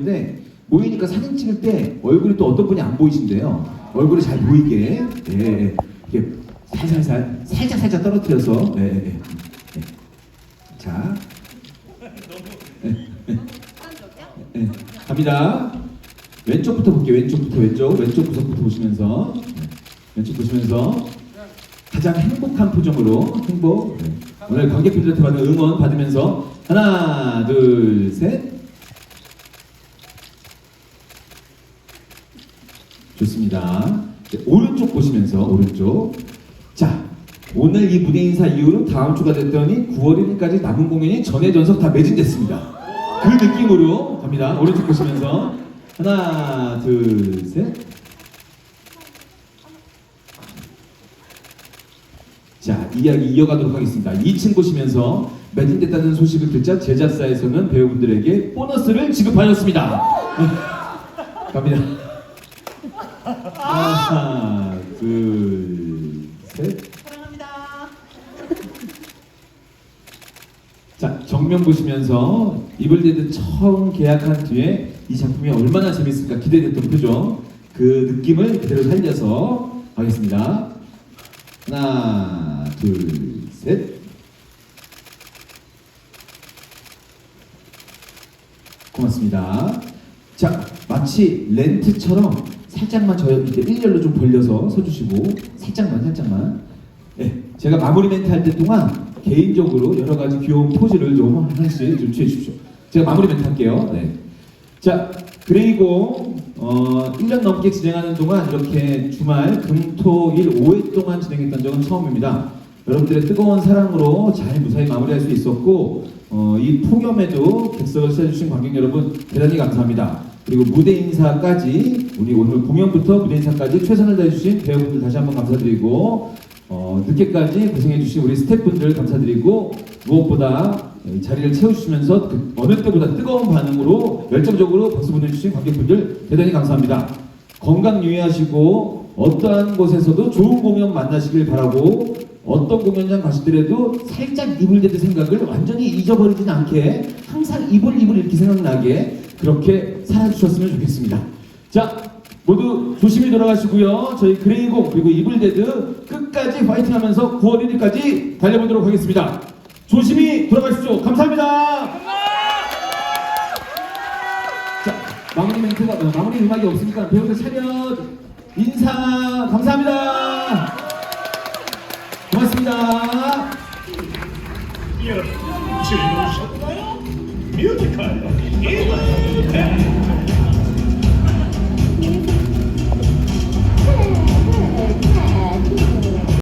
근데 모이니까 사진 찍을 때 얼굴이 또 어떤 분이 안 보이신대요. 얼굴이 잘 보이게 예, 예. 이렇게 살살살 살짝 살짝 떨어뜨려서 예, 예, 예. 예. 자, 예. 갑니다. 왼쪽부터 볼게요. 왼쪽부터 왼쪽 왼쪽 구석부터 보시면서 예. 왼쪽 보시면서 가장 행복한 표정으로 행복 네. 오늘 관객분들한테 받은 응원 받으면서 하나 둘 셋 좋습니다 네, 오른쪽 보시면서 오른쪽 자 오늘 이 무대 인사 이후로 다음 주가 됐더니 9월 1일까지 남은 공연이 전에 전석 다 매진됐습니다 그 느낌으로 갑니다 오른쪽 보시면서 하나 둘 셋 자, 이야기 이어가도록 하겠습니다. 2층 보시면서 매진됐다는 소식을 듣자 제작사에서는 배우분들에게 보너스를 지급하였습니다. 갑니다. 하나, 둘, 셋. 사랑합니다. 자, 정면 보시면서 이블데드 처음 계약한 뒤에 이 작품이 얼마나 재밌을까 기대됐던 표정, 그 느낌을 그대로 살려서 하겠습니다. 하나, 둘, 셋. 고맙습니다. 자, 마치 렌트처럼 살짝만 저 밑에 일렬로 좀 벌려서 서주시고 살짝만, 살짝만. 네, 제가 마무리 멘트 할 때 동안 개인적으로 여러 가지 귀여운 포즈를 좀 하나씩 좀 취해 주십시오. 제가 마무리 멘트 할게요. 네. 자, 그리고 어, 1년 넘게 진행하는 동안 이렇게 주말 금, 토, 일 5회 동안 진행했던 적은 처음입니다. 여러분들의 뜨거운 사랑으로 잘 무사히 마무리할 수 있었고 어, 이 폭염에도 객석을 써주신 관객 여러분 대단히 감사합니다. 그리고 무대 인사까지 우리 오늘 공연부터 무대 인사까지 최선을 다해주신 배우분들 다시 한번 감사드리고 어, 늦게까지 고생해주신 우리 스태프분들 감사드리고 무엇보다 이 자리를 채워주시면서 그 어느 때보다 뜨거운 반응으로 열정적으로 박수 보내주신 관객분들 대단히 감사합니다. 건강 유의하시고 어떠한 곳에서도 좋은 공연 만나시길 바라고 어떤 공연장 가시더라도 살짝 이불 대드 생각을 완전히 잊어버리진 않게 항상 이불 이불 이렇게 생각나게 그렇게 살아주셨으면 좋겠습니다. 자 모두 조심히 돌아가시고요. 저희 그레이공 그리고 이불데드 끝까지 파이팅하면서 9월 1일까지 달려보도록 하겠습니다. 조심히 돌아가십시오. 감사합니다. 자 마무리 멘트가 어, 마무리 음악이 없으니까 배우들 차렷 인사 감사합니다. 고맙습니다. 여러분 즐거우셨나요? musical, Ewan Peck.